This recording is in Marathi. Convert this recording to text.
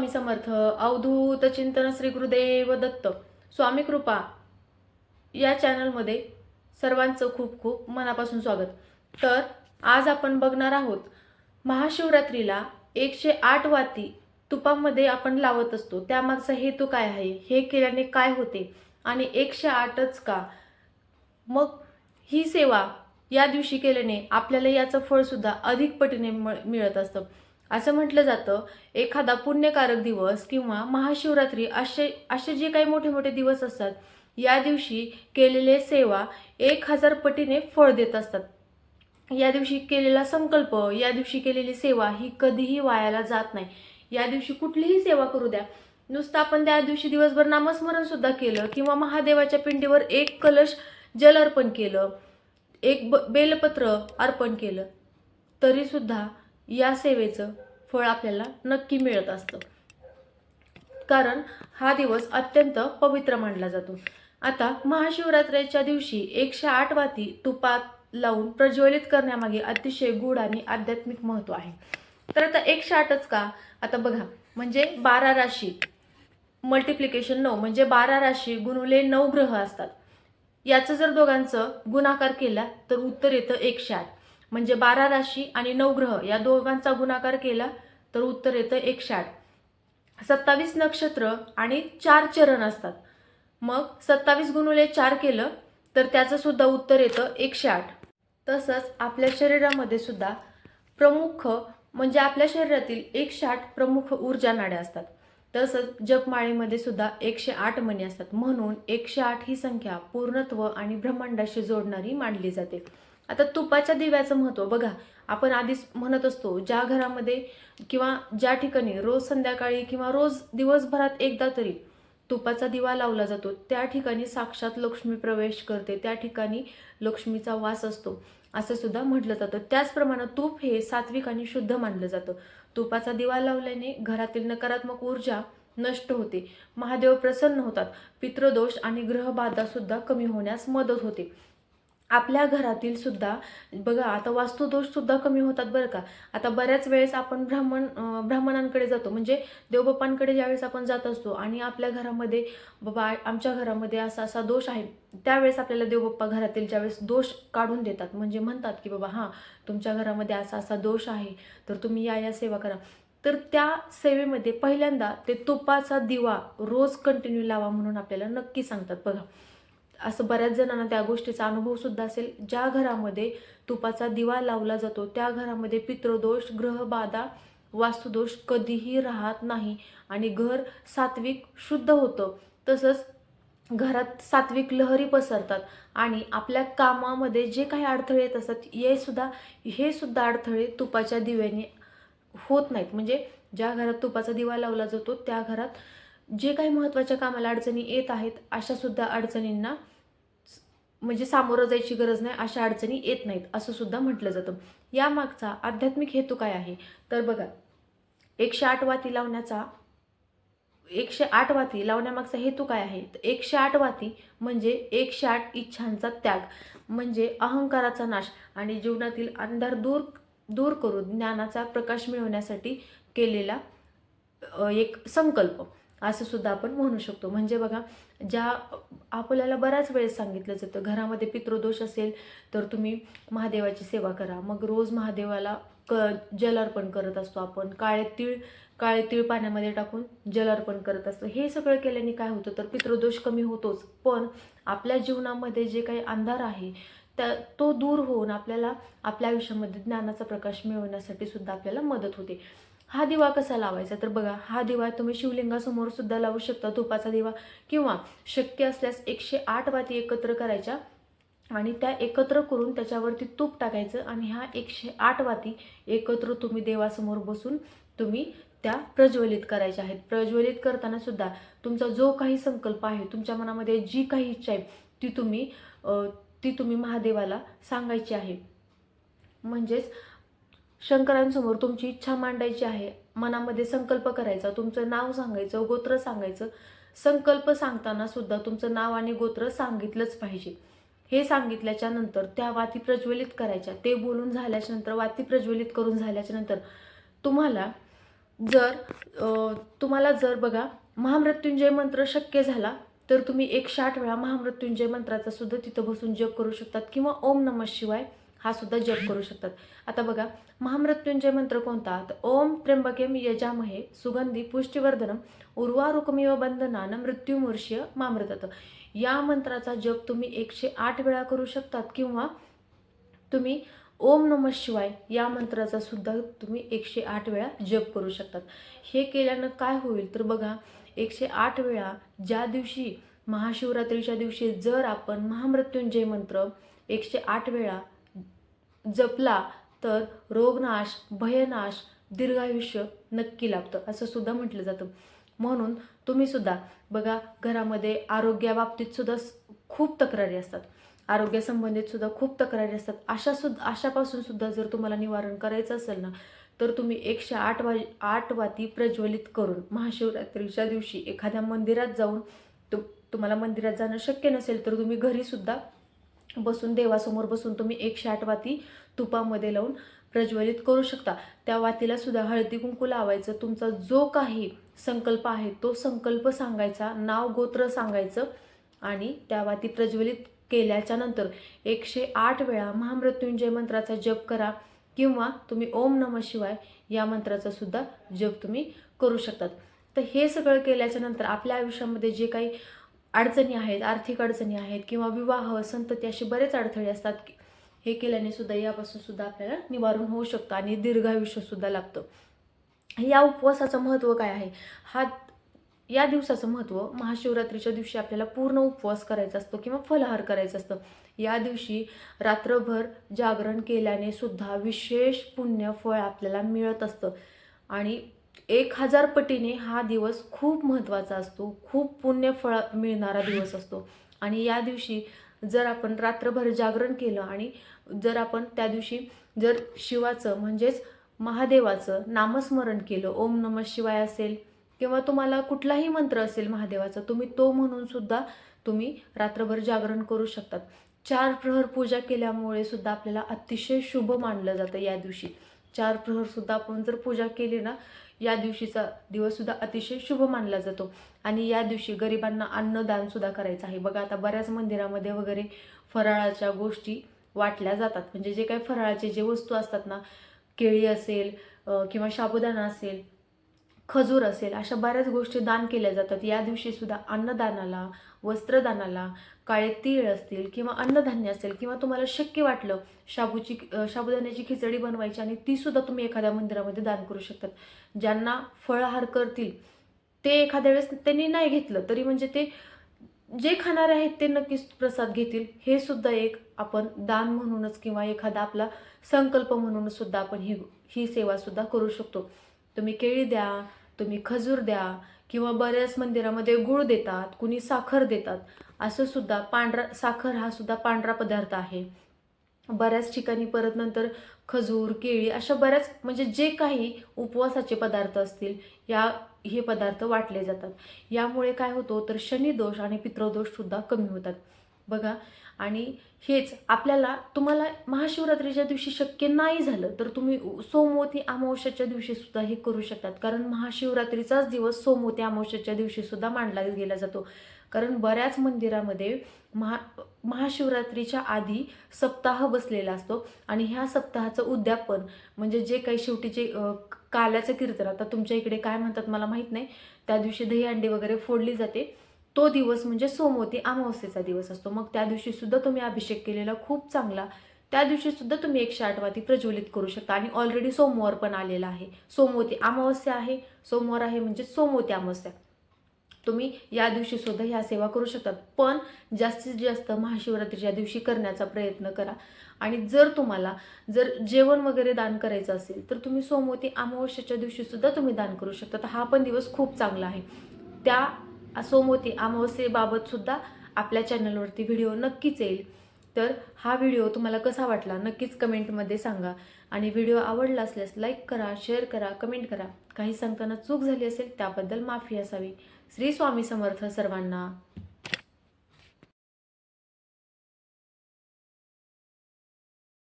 स्वामी समर्थ अवधूत चिंतन श्री गुरुदेव दत्त. स्वामी कृपा. या चॅनलमध्ये सर्वांचं खूप खूप मनापासून स्वागत. तर आज आपण बघणार आहोत महाशिवरात्रीला एकशे आठ वाती तुपामध्ये आपण लावत असतो. त्यामागचा हेतू काय आहे? हे केल्याने काय होते? आणि एकशे आठच का? मग ही सेवा या दिवशी केल्याने आपल्याला याचं फळसुद्धा अधिक पटीने मिळत असतं. असं म्हटलं जातं एखादा पुण्यकारक दिवस किंवा महाशिवरात्री असे असे जे काही मोठे मोठे दिवस असतात या दिवशी केलेले सेवा एक हजार पटीने फळ देत असतात. या दिवशी केलेला संकल्प या दिवशी केलेली सेवा ही कधीही वायाला जात नाही. या दिवशी कुठलीही सेवा करू द्या. नुसतं आपण त्या दिवशी दिवसभर नामस्मरण सुद्धा केलं किंवा महादेवाच्या पिंडीवर एक कलश जल अर्पण केलं एक ब बेलपत्र अर्पण केलं तरीसुद्धा या सेवेचं फळ आपल्याला नक्की मिळत असतं. कारण हा दिवस अत्यंत पवित्र मानला जातो. आता महाशिवरात्रीच्या दिवशी एकशे आठ वाती तुपात लावून प्रज्वलित करण्यामागे अतिशय गूढ आणि आध्यात्मिक महत्त्व आहे. तर आता एकशे आठच का? आता बघा म्हणजे बारा राशी. मल्टिप्लिकेशन नऊ म्हणजे बारा राशी गुणुले नऊ ग्रह असतात. याचं जर दोघांचं गुणाकार केला तर उत्तर येतं एकशे आठ. म्हणजे बारा राशी आणि नऊ ग्रह या दोघांचा गुणाकार केला तर उत्तर येतं एकशे आठ. सत्तावीस नक्षत्र आणि चार चरण असतात. मग सत्तावीस गुणुले चार केलं तर त्याचं सुद्धा उत्तर येतं एकशे आठ. तसंच आपल्या शरीरामध्ये सुद्धा प्रमुख म्हणजे आपल्या शरीरातील एकशे आठ प्रमुख ऊर्जा नाड्या असतात. तसंच जपमाळीमध्ये सुद्धा एकशे आठ मणी असतात. म्हणून एकशे आठ ही संख्या पूर्णत्व आणि ब्रह्मांडाशी जोडणारी मानली जाते. आता तुपाच्या दिव्याचं महत्त्व बघा आपण आधीच म्हणत असतो ज्या घरामध्ये किंवा ज्या ठिकाणी रोज संध्याकाळी किंवा रोज दिवसभरात एकदा तरी तुपाचा दिवा लावला जातो त्या ठिकाणी साक्षात लक्ष्मी प्रवेश करते त्या ठिकाणी लक्ष्मीचा वास असतो असं सुद्धा म्हटलं जातं. त्याचप्रमाणे तूप हे सात्विक आणि शुद्ध मानलं जातं. तुपाचा दिवा लावल्याने घरातील नकारात्मक ऊर्जा नष्ट होते महादेव प्रसन्न होतात पितृदोष आणि ग्रहबाधा सुद्धा कमी होण्यास मदत होते. आपल्या घरातील सुद्धा बघा आता वास्तुदोष सुद्धा कमी होतात बरं का. आता बऱ्याच वेळेस आपण ब्राह्मण ब्राह्मणांकडे जातो. म्हणजे देवबापांकडे ज्यावेळेस आपण जात असतो आणि आपल्या घरामध्ये बाबा आमच्या घरामध्ये असा असा दोष आहे त्यावेळेस आपल्याला देवबाप्पा घरातील ज्यावेळेस दोष काढून देतात. म्हणजे म्हणतात की बाबा हां तुमच्या घरामध्ये असा असा दोष आहे तर तुम्ही या या सेवा करा. तर त्या सेवेमध्ये पहिल्यांदा ते तुपाचा दिवा रोज कंटिन्यू लावा म्हणून आपल्याला नक्की सांगतात. बघा असं बऱ्याच जणांना त्या गोष्टीचा अनुभव सुद्धा असेल. ज्या घरामध्ये तुपाचा दिवा लावला जातो त्या घरामध्ये पितृदोष ग्रहबाधा वास्तुदोष कधीही राहत नाही आणि घर सात्विक शुद्ध होतं. तसंच घरात सात्विक लहरी पसरतात आणि आपल्या कामामध्ये जे काही अडथळे येत असतात हे सुद्धा हे सुद्धा अडथळे तुपाच्या दिव्याने होत नाहीत. म्हणजे ज्या घरात तुपाचा दिवा लावला जातो त्या घरात जे काही महत्त्वाच्या कामाला अडचणी येत आहेत अशा सुद्धा अडचणींना म्हणजे सामोरं जायची गरज नाही अशा अडचणी येत नाहीत असं सुद्धा म्हटलं जातं. यामागचा आध्यात्मिक हेतू काय आहे? तर बघा एकशे आठ वाती लावण्याचा एकशे आठ वाती लावण्यामागचा हेतू काय आहे? तर एकशे आठ वाती म्हणजे एकशे आठ इच्छांचा त्याग म्हणजे अहंकाराचा नाश आणि जीवनातील अंधार दूर दूर करून ज्ञानाचा प्रकाश मिळवण्यासाठी केलेला एक संकल्प. असं सुद्धा आपण म्हणू शकतो. म्हणजे बघा ज्या आपल्याला बऱ्याच वेळेस सांगितलं जातं घरामध्ये पितृदोष असेल तर तुम्ही महादेवाची सेवा करा. मग रोज महादेवाला क जल अर्पण करत असतो आपण. काळे तीळ काळे तीळ पाण्यामध्ये टाकून जल अर्पण करत असतो. हे सगळं केल्याने काय होतं? तर पितृदोष कमी होतोच. पण आपल्या जीवनामध्ये जे काही अंधार आहे त्या तो दूर होऊन आपल्याला आपल्या आयुष्यामध्ये ज्ञानाचा प्रकाश मिळवण्यासाठी सुद्धा आपल्याला मदत होते. हा दिवा कसा लावायचा? तर बघा हा दिवा तुम्ही शिवलिंगासमोर सुद्धा लावू शकता तुपाचा दिवा. किंवा शक्य असल्यास एकशे आठ वाती एकत्र करायच्या आणि त्या एकत्र करून त्याच्यावरती तूप टाकायचं आणि ह्या एकशे आठ वाती एकत्र तुम्ही देवासमोर बसून तुम्ही त्या प्रज्वलित करायच्या आहेत. प्रज्वलित करताना सुद्धा तुमचा जो काही संकल्प आहे तुमच्या मनामध्ये जी काही इच्छा आहे ती तुम्ही ती तुम्ही महादेवाला सांगायची आहे. म्हणजेच शंकरांसमोर तुमची इच्छा मांडायची आहे. मनामध्ये संकल्प करायचा तुमचं नाव सांगायचं गोत्र सांगायचं. संकल्प सांगताना सुद्धा तुमचं नाव आणि गोत्र सांगितलंच पाहिजे. हे सांगितल्याच्या नंतर त्या वाती प्रज्वलित करायच्या. ते बोलून झाल्याच्यानंतर वाती प्रज्वलित करून झाल्याच्यानंतर तुम्हाला जर तुम्हाला जर बघा महामृत्युंजय मंत्र शक्य झाला तर तुम्ही एकशे आठ वेळा महामृत्युंजय मंत्राचा सुद्धा तिथं बसून जप करू शकतात. किंवा ओम नमः शिवाय हा सुद्धा जप करू शकतात. आता बघा महामृत्युंजय मंत्र कोणता? तर ओम त्र्यंबकेम यजामहे सुगंधी पुष्टिवर्धनम उर्वारुकमिव बंधनान मृत्युमूर्ष्य मामृतत. या मंत्राचा जप तुम्ही एकशे आठ वेळा करू शकतात किंवा तुम्ही ओम नमः शिवाय या मंत्राचा सुद्धा तुम्ही एकशे आठ वेळा जप करू शकतात. हे केल्यानं काय होईल? तर बघा एकशे आठ वेळा ज्या दिवशी महाशिवरात्रीच्या दिवशी जर आपण महामृत्युंजय मंत्र एकशे आठ वेळा जपला तर रोगनाश भयनाश दीर्घायुष्य नक्की लाभतं असं सुद्धा म्हटलं जातं. म्हणून तुम्ही सुद्धा बघा घरामध्ये आरोग्याबाबतीत सुद्धा खूप तक्रारी असतात. आरोग्यासंबंधित सुद्धा खूप तक्रारी असतात. अशा सुद्धा अशापासून सुद्धा जर तुम्हाला निवारण करायचं असेल ना तर तुम्ही एकशे आठ वा आठ वाती प्रज्वलित करून महाशिवरात्रीच्या दिवशी एखाद्या मंदिरात जाऊन तु तुम्हाला मंदिरात जाणं शक्य नसेल तर तुम्ही घरीसुद्धा बसून देवासमोर बसून तुम्ही एकशे आठ वाती तुपामध्ये लावून प्रज्वलित करू शकता. त्या वातीला सुद्धा हळदी कुंकू लावायचं. तुमचा जो काही संकल्प आहे तो संकल्प सांगायचा नाव गोत्र सांगायचं आणि त्या वाती प्रज्वलित केल्याच्यानंतर एकशे आठ वेळा महामृत्युंजय मंत्राचा जप करा किंवा तुम्ही ओम नमः शिवाय या मंत्राचा सुद्धा जप तुम्ही करू शकतात. तर हे सगळं केल्याच्यानंतर आपल्या आयुष्यामध्ये जे काही अडचणी आहेत आर्थिक अडचणी आहेत किंवा विवाह संतती असे बरेच अडथळे असतात. की हे केल्याने सुद्धा यापासून सुद्धा आपल्याला निवारण होऊ शकतं आणि दीर्घायुष्य सुद्धा लाभतं या उपवासाचं महत्त्व काय आहे? हा या दिवसाचं महत्त्व महाशिवरात्रीच्या दिवशी आपल्याला पूर्ण उपवास करायचा असतो किंवा फलाहार करायचं असतं. या दिवशी रात्रभर जागरण केल्याने सुद्धा विशेष पुण्य फळ आपल्याला मिळत असतं. आणि एक हजार पटीने हा दिवस खूप महत्त्वाचा असतो. खूप पुण्य फळ मिळणारा दिवस असतो. आणि या दिवशी जर आपण रात्रभर जागरण केलं आणि जर आपण त्या दिवशी जर शिवाचं म्हणजेच महादेवाचं नामस्मरण केलं ओम नमः शिवाय असेल किंवा तुम्हाला कुठलाही मंत्र असेल महादेवाचा तुम्ही तो म्हणून सुद्धा तुम्ही रात्रभर जागरण करू शकतात. चार प्रहर पूजा केल्यामुळे सुद्धा आपल्याला अतिशय शुभ मानलं जातं या दिवशी. चार प्रहरसुद्धा आपण जर पूजा केली ना या दिवशीचा दिवससुद्धा अतिशय शुभ मानला जातो. आणि या दिवशी गरिबांना अन्नदानसुद्धा करायचं आहे. बघा आता बऱ्याच मंदिरामध्ये वगैरे फराळाच्या गोष्टी वाटल्या जातात. म्हणजे जे काही फराळाचे जे वस्तू असतात ना केळी असेल किंवा साबुदाणा असेल खजूर असेल अशा बऱ्याच गोष्टी दान केल्या जातात. या दिवशीसुद्धा अन्नदानाला वस्त्रदानाला काळे तीळ असतील किंवा अन्नधान्य असेल किंवा तुम्हाला शक्य वाटलं शाबूची शाबुदाण्याची खिचडी बनवायची आणि तीसुद्धा तुम्ही एखाद्या मंदिरामध्ये दान करू शकतात. ज्यांना फळहार करतील ते एखाद्या वेळेस त्यांनी नाही घेतलं तरी म्हणजे ते जे खाणारे आहेत ते नक्कीच प्रसाद घेतील. हे सुद्धा एक आपण दान म्हणूनच किंवा एखादा आपला संकल्प म्हणूनच सुद्धा आपण ही ही सेवा सुद्धा करू शकतो. तुम्ही केळी द्या तुम्ही खजूर द्या किंवा बऱ्याच मंदिरामध्ये गुळ देतात कुणी साखर देतात असं सुद्धा पांढरा साखर हा सुद्धा पांढरा पदार्थ आहे. बऱ्याच ठिकाणी परत नंतर खजूर केळी अशा बऱ्याच म्हणजे जे काही उपवासाचे पदार्थ असतील या हे पदार्थ वाटले जातात. यामुळे काय होतो तर शनिदोष आणि पितृदोष सुद्धा कमी होतात. बघा. आणि हेच आपल्याला तुम्हाला महाशिवरात्रीच्या दिवशी शक्य नाही झालं तर तुम्ही सोमवती अमावस्याच्या दिवशी सुद्धा हे करू शकतात. कारण महाशिवरात्रीचाच दिवस सोमवती अमावस्याच्या दिवशी सुद्धा मांडला गेला जातो. कारण बऱ्याच मंदिरामध्ये महा महाशिवरात्रीच्या आधी सप्ताह बसलेला असतो. आणि ह्या सप्ताहाचं उद्यापन म्हणजे जे काही शेवटीचे काल्याचं कीर्तन आता तुमच्या इकडे काय म्हणतात मला माहीत नाही. त्या दिवशी दहीहंडी वगैरे फोडली जाते. तो दिवस म्हणजे सोमवती अमावस्येचा दिवस असतो. मग त्या दिवशी सुद्धा तुम्ही अभिषेक केलेला खूप चांगला. त्या दिवशी सुद्धा तुम्ही एकशे आठवाती प्रज्वलित करू शकता. आणि ऑलरेडी सोमवार पण आलेला आहे. सोमवती अमावस्या आहे. सोमवार आहे म्हणजे सोमवती अमावस्या. तुम्ही या दिवशी सुद्धा ह्या सेवा करू शकतात पण जास्तीत जास्त महाशिवरात्रीच्या दिवशी करण्याचा प्रयत्न करा. आणि जर तुम्हाला जर जेवण वगैरे दान करायचं असेल तर तुम्ही सोमवती अमावस्याच्या दिवशी सुद्धा तुम्ही दान करू शकता. तर हा पण दिवस खूप चांगला आहे. त्या सोमवती अमावस्येबाबत सुद्धा आपल्या चॅनलवरती व्हिडिओ नक्कीच येईल. तर हा व्हिडिओ तुम्हाला कसा वाटला नक्कीच कमेंटमध्ये सांगा. आणि व्हिडिओ आवडला असल्यास लाईक करा शेअर करा कमेंट करा. काही सांगताना चूक झाली असेल त्याबद्दल माफी असावी. श्री स्वामी समर्थ सर्वांना.